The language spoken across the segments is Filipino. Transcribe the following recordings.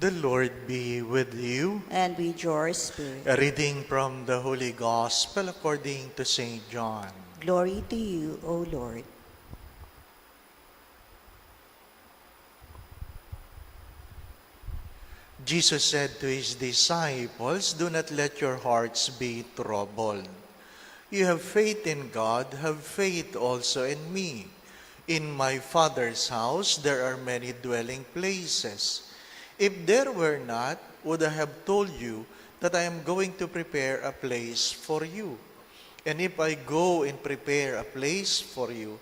The Lord be with you. and with your spirit. A reading from the Holy Gospel according to St. John. Glory to you, O Lord. Jesus said to his disciples, Do not let your hearts be troubled. You have faith in God, have faith also in me. In my Father's house there are many dwelling places. If there were not, would I have told you that I am going to prepare a place for you. And if I go and prepare a place for you,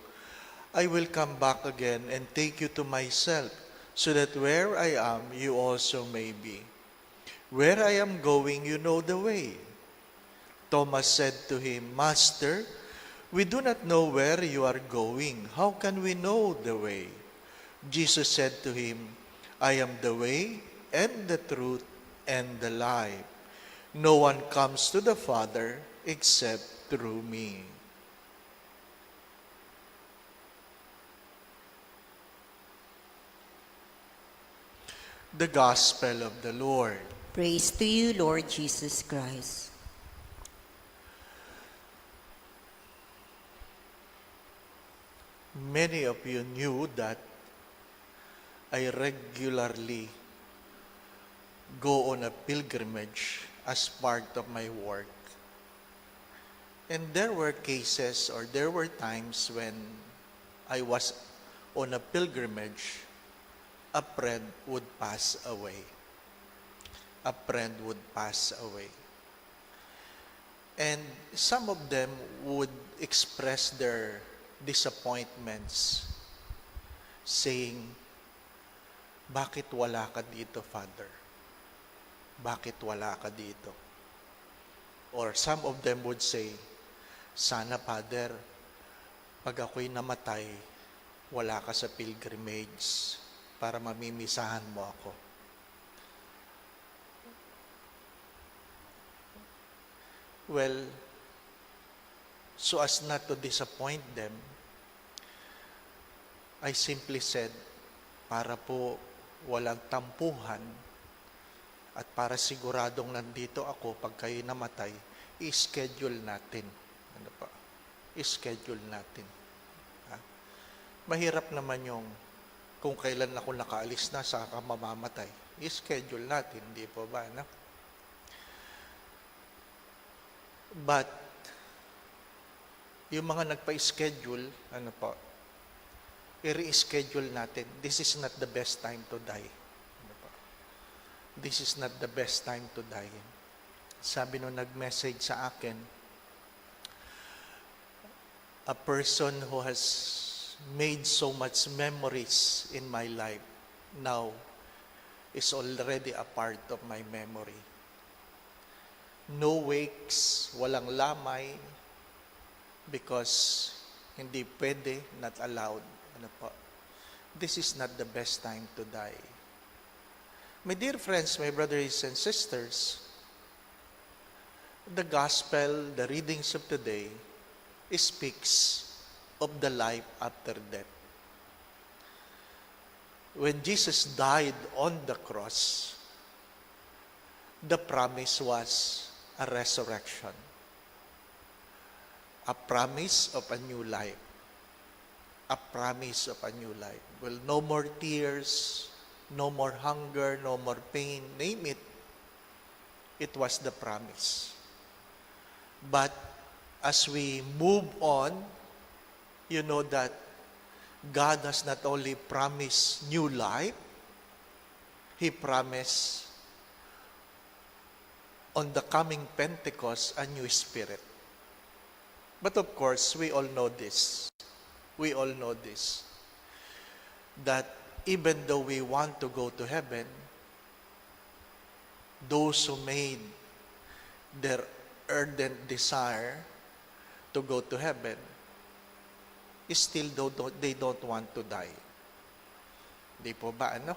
I will come back again and take you to myself, so that where I am, you also may be. Where I am going, you know the way. Thomas said to him, Master, we do not know where you are going. How can we know the way? Jesus said to him, I am the way and the truth and the life. No one comes to the Father except through me. The Gospel of the Lord. Praise to you, Lord Jesus Christ. Many of you knew that I regularly go on a pilgrimage as part of my work. And there were cases or there were times when I was on a pilgrimage, a friend would pass away. A friend would pass away. And some of them would express their disappointments, saying, Bakit wala ka dito, Father? Bakit wala ka dito? Or some of them would say, Sana, Father, pag ako'y namatay, wala ka sa pilgrimage para mamimisahan mo ako. Well, so as not to disappoint them, I simply said, para po walang tampuhan at para siguradong nandito ako pag kayo namatay, i-schedule natin. Ano pa? I-schedule natin. Ha? Mahirap naman yung kung kailan ako nakaalis na sa ka mamamatay. I-schedule natin, di po ba? No? But, yung mga nagpa-schedule, ano po, i-reschedule natin. This is not the best time to die. Ano? This is not the best time to die. Sabi nung nag-message sa akin, a person who has made so much memories in my life now is already a part of my memory. No wakes, walang lamay, because hindi pwede, not allowed. Ano po? This is not the best time to die. My dear friends, my brothers and sisters, the gospel, the readings of today, speaks of the life after death. When Jesus died on the cross, the promise was a resurrection, a promise of a new life, a promise of a new life. Well, no more tears, no more hunger, no more pain, name it. It was the promise. But as we move on, you know that God has not only promised new life, He promised on the coming Pentecost a new spirit. But of course, we all know this. We all know this. That even though we want to go to heaven, those who made their ardent desire to go to heaven, still don't, they don't want to die. Di po ba, ano?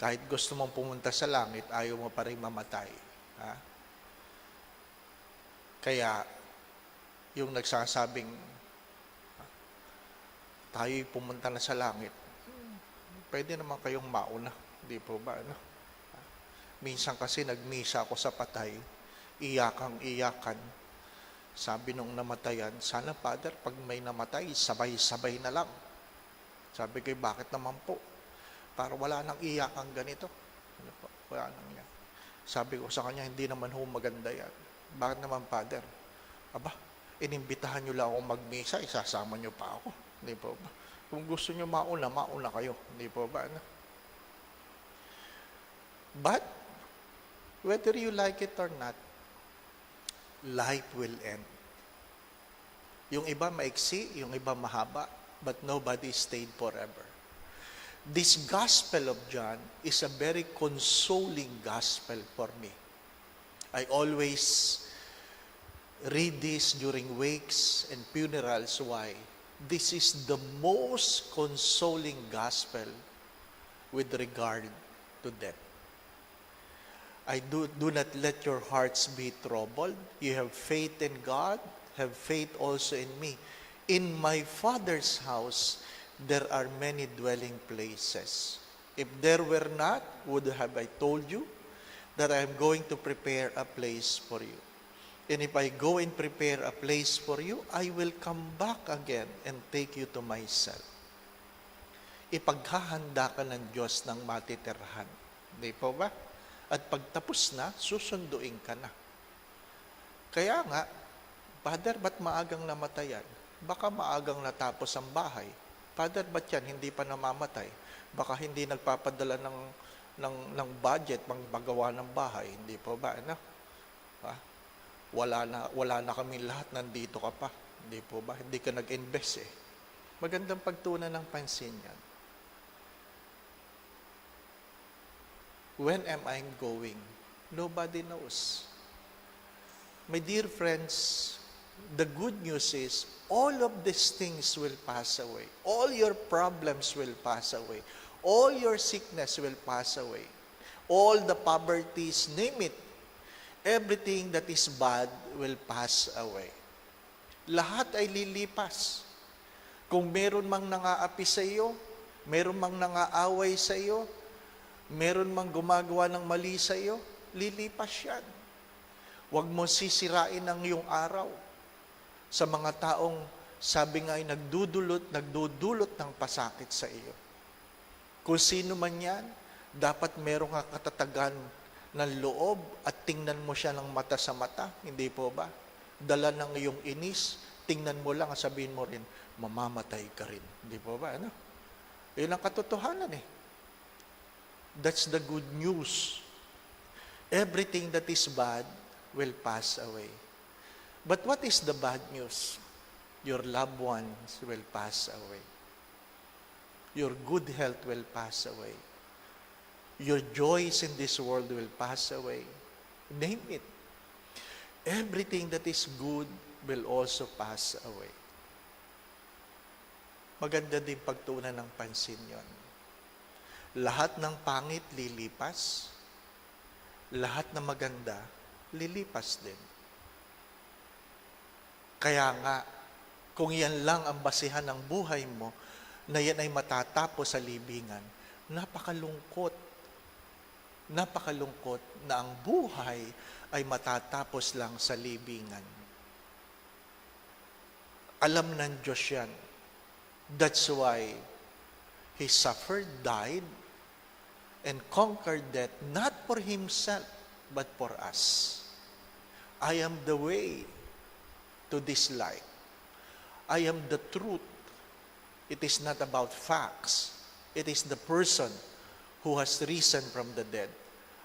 Kahit gusto mong pumunta sa langit, ayaw mo pa rin mamatay. Ha? Kaya, yung nagsasabing, tayo'y pumunta na sa langit, pwede naman kayong mauna. Di po ba, ano? Minsan kasi nagmisa ako sa patay, iyakang iyakan. Sabi nung namatayan, sana Father, pag may namatay, sabay-sabay na lang. Sabi ko, bakit naman po? Para wala nang iyakang ganito. Ano po? Wala nang yan. Sabi ko sa kanya, hindi naman ho maganda yan. Bakit naman, Father? Aba, inimbitahan nyo lang ako magmisa, isasama nyo pa ako. Hindi po ba? Kung gusto nyo mauna, mauna kayo. Hindi po ba? Ano? But, whether you like it or not, life will end. Yung iba maiksi, yung iba mahaba, but nobody stayed forever. This Gospel of John is a very consoling gospel for me. I always read this during wakes and funerals. Why? This is the most consoling gospel with regard to death. I do, do not let your hearts be troubled. You have faith in God, have faith also in me. In my Father's house, there are many dwelling places. If there were not, would have I told you that I am going to prepare a place for you. And if I go and prepare a place for you, I will come back again and take you to myself. Ipaghahanda ka ng Diyos ng matitirhan. Di po ba? At pagtapos na, susunduin ka na. Kaya nga, Father, ba't maagang namatayan? Baka maagang natapos ang bahay. Father, ba't yan hindi pa namamatay? Baka hindi nagpapadala ng, ng, ng budget pang magawa ng bahay. Hindi po ba? Ano? Ha? Wala na, wala na kami lahat, nandito ka pa. Hindi po ba? Hindi ka nag-invest eh. Magandang pagtunan ng pansin yan. When am I going? Nobody knows. My dear friends, the good news is all of these things will pass away. All your problems will pass away. All your sickness will pass away. All the poverties, name it. Everything that is bad will pass away. Lahat ay lilipas. Kung meron mang nangaapi sa iyo, meron mang nangaaway sa iyo, meron mang gumagawa ng mali sa iyo, lilipas yan. Huwag mo sisirain ang iyong araw sa mga taong sabi nga ay nagdudulot, nagdudulot ng pasakit sa iyo. Kung sino man yan, dapat meron ka katatagan ng loob at tingnan mo siya ng mata sa mata. Hindi po ba? Dala ng iyong inis, tingnan mo lang at sabihin mo rin, mamamatay ka rin. Hindi po ba? Ano? Yun ang katotohanan eh. That's the good news. Everything that is bad will pass away. But what is the bad news? Your loved ones will pass away. Your good health will pass away. Your joys in this world will pass away. Name it. Everything that is good will also pass away. Maganda din pagtunan ng pansin yon. Lahat ng pangit lilipas, lahat na maganda lilipas din. Kaya nga, kung yan lang ang basihan ng buhay mo, na yan ay matatapos sa libingan, napakalungkot. Napakalungkot na ang buhay ay matatapos lang sa libingan. Alam ng Diyos yan. That's why He suffered, died, and conquered death, not for Himself, but for us. I am the way to this life. I am the truth. It is not about facts. It is the person who has risen from the dead.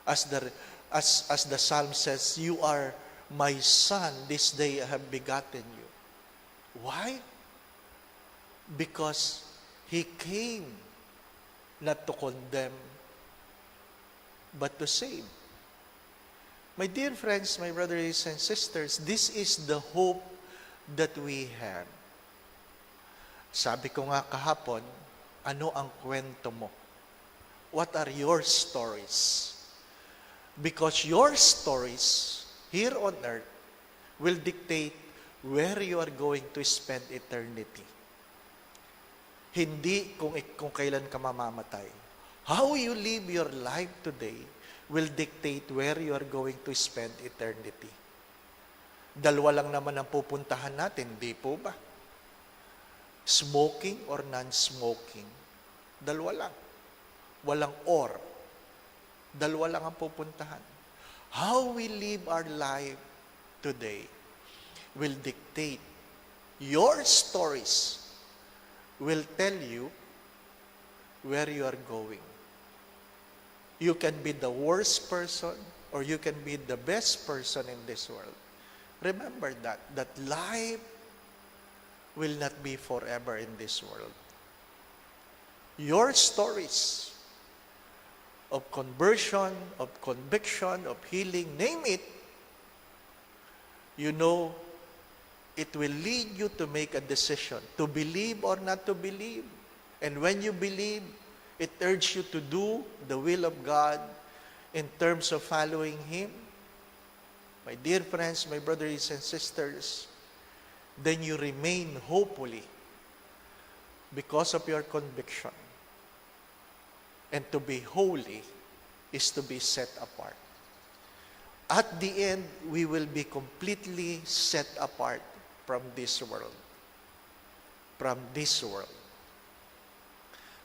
As the, as, as the psalm says, You are my son, this day I have begotten you. Why? Because he came not to condemn, but to save. My dear friends, my brothers and sisters, this is the hope that we have. Sabi ko nga kahapon, ano ang kwento mo? What are your stories? Because your stories here on earth will dictate where you are going to spend eternity. Hindi kung, kung kailan ka mamamatay. How you live your life today will dictate where you are going to spend eternity. Dalawa lang naman ang pupuntahan natin, di po ba? Smoking or non-smoking. Dalawa lang. Walang or. Dalawa lang ang pupuntahan. How we live our life today will dictate your stories will tell you where you are going. You can be the worst person or you can be the best person in this world. Remember that, that life will not be forever in this world. Your stories of conversion, of conviction, of healing, name it, you know, it will lead you to make a decision to believe or not to believe. And when you believe, it urges you to do the will of God in terms of following Him. My dear friends, my brothers and sisters, then you remain hopefully because of your conviction. And to be holy is to be set apart. At the end, we will be completely set apart from this world. From this world.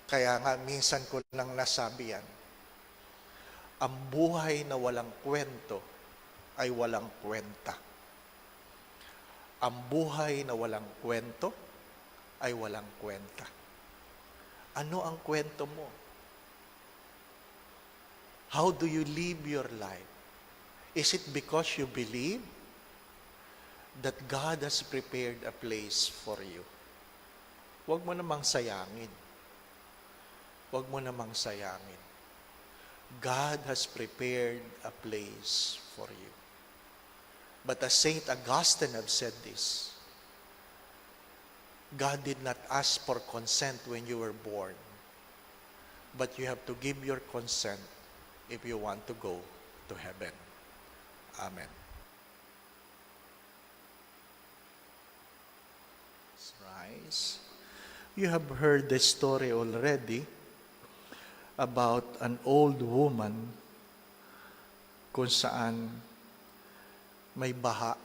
Kaya nga, minsan ko lang nasabi yan, ang buhay na walang kwento ay walang kwenta. Ang buhay na walang kwento ay walang kwenta. Ano ang kwento mo? How do you live your life? Is it because you believe that God has prepared a place for you? Huwag mo namang sayangin. Huwag mo namang sayangin. God has prepared a place for you. But as Saint Augustine have said this, God did not ask for consent when you were born, but you have to give your consent if you want to go to heaven. Amen. Rise. You have heard the story already about an old woman kung saan may baha.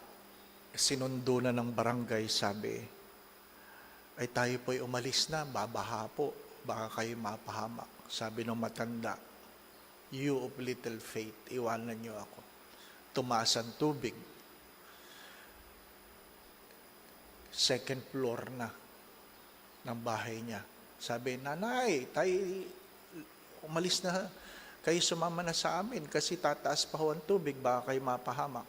Sinundo na ng barangay, sabi, ay tayo po'y umalis na, babaha po, baka kayo mapahamak. Sabi ng matanda, you of little faith, iwanan niyo ako. Tumaas ang tubig. Second floor na ng bahay niya. Sabi, nanay, tayo umalis na, kayo sumama na sa amin kasi tataas pa ho ang tubig, baka kayo mapahamak.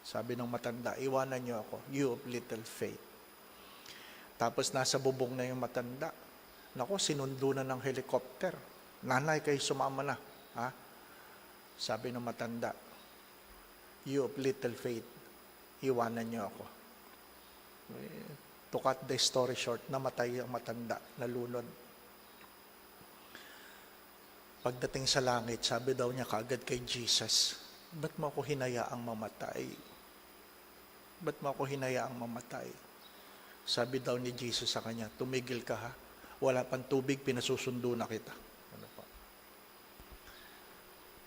Sabi ng matanda, iwanan niyo ako, you of little faith. Tapos nasa bubong na yung matanda. Nako, sinundo na ng helicopter. Nanay, kayo sumama na. Ha? Sabi ng matanda, you of little faith, iwanan niyo ako. Eh, To cut the story short, namatay ang matanda, nalunod. Pagdating sa langit, sabi daw niya kaagad kay Jesus, ba't mo ako hinayaang mamatay? Ba't mo ako hinayaang mamatay? Sabi daw ni Jesus sa kanya, tumigil ka ha. Wala pang tubig, pinasusundo na kita.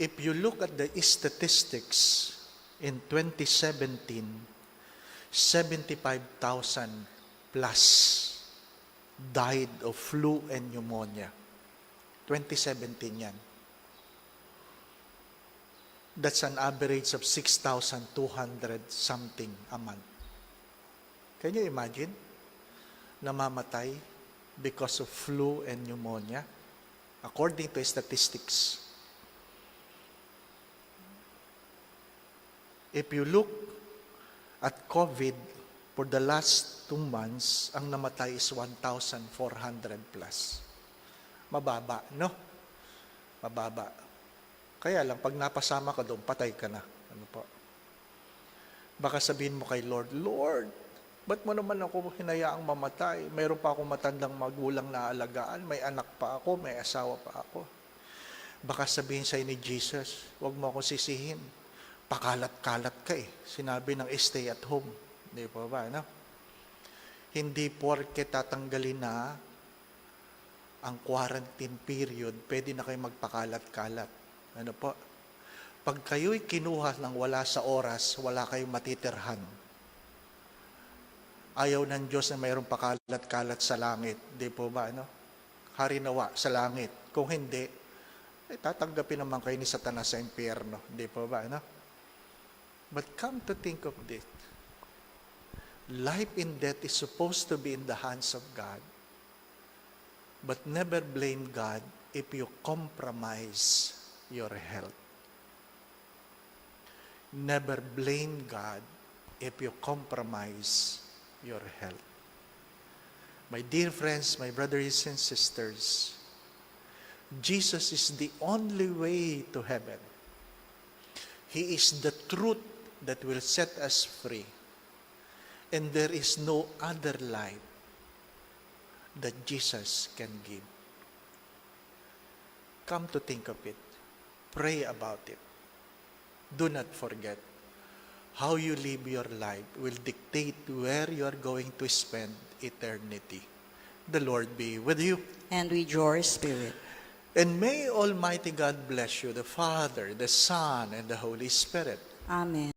If you look at the statistics in 2017, 75,000 plus died of flu and pneumonia. 2017 yan. That's an average of 6,200 something a month. Can you imagine? Namamatay because of flu and pneumonia, according to statistics. If you look at COVID, for the last two months, ang namatay is 1,400 plus. Mababa, no? Mababa. Kaya lang, pag napasama ka doon, patay ka na. Ano po? Baka sabihin mo kay Lord, Lord, ba't mo naman ako hinayaang mamatay? Mayroon pa akong matandang magulang na alagaan, may anak pa ako, may asawa pa ako. Baka sabihin sa'yo ni Jesus, huwag mo ako sisihin. Pakalat-kalat ka eh. Sinabi ng stay at home. Hindi po ba, no? Hindi porke tatanggalin na ang quarantine period, pwede na kayo magpakalat-kalat. Ano po? Pag kayo'y kinuha ng wala sa oras, wala kayong matitirhan. Ayaw ng Diyos na mayroong pakalat-kalat sa langit. Di po ba, ano? Harinawa sa langit. Kung hindi, eh, tatanggapin naman kayo ni Satanas sa impyerno. Di po ba, ano? But come to think of this. Life and death is supposed to be in the hands of God. But never blame God if you compromise your health. Never blame God if you compromise your health. My dear friends, my brothers and sisters, Jesus is the only way to heaven. He is the truth that will set us free. And there is no other light that Jesus can give. Come to think of it. Pray about it. Do not forget. How you live your life will dictate where you are going to spend eternity. The Lord be with you. And with your spirit. And may Almighty God bless you, the Father, the Son, and the Holy Spirit. Amen.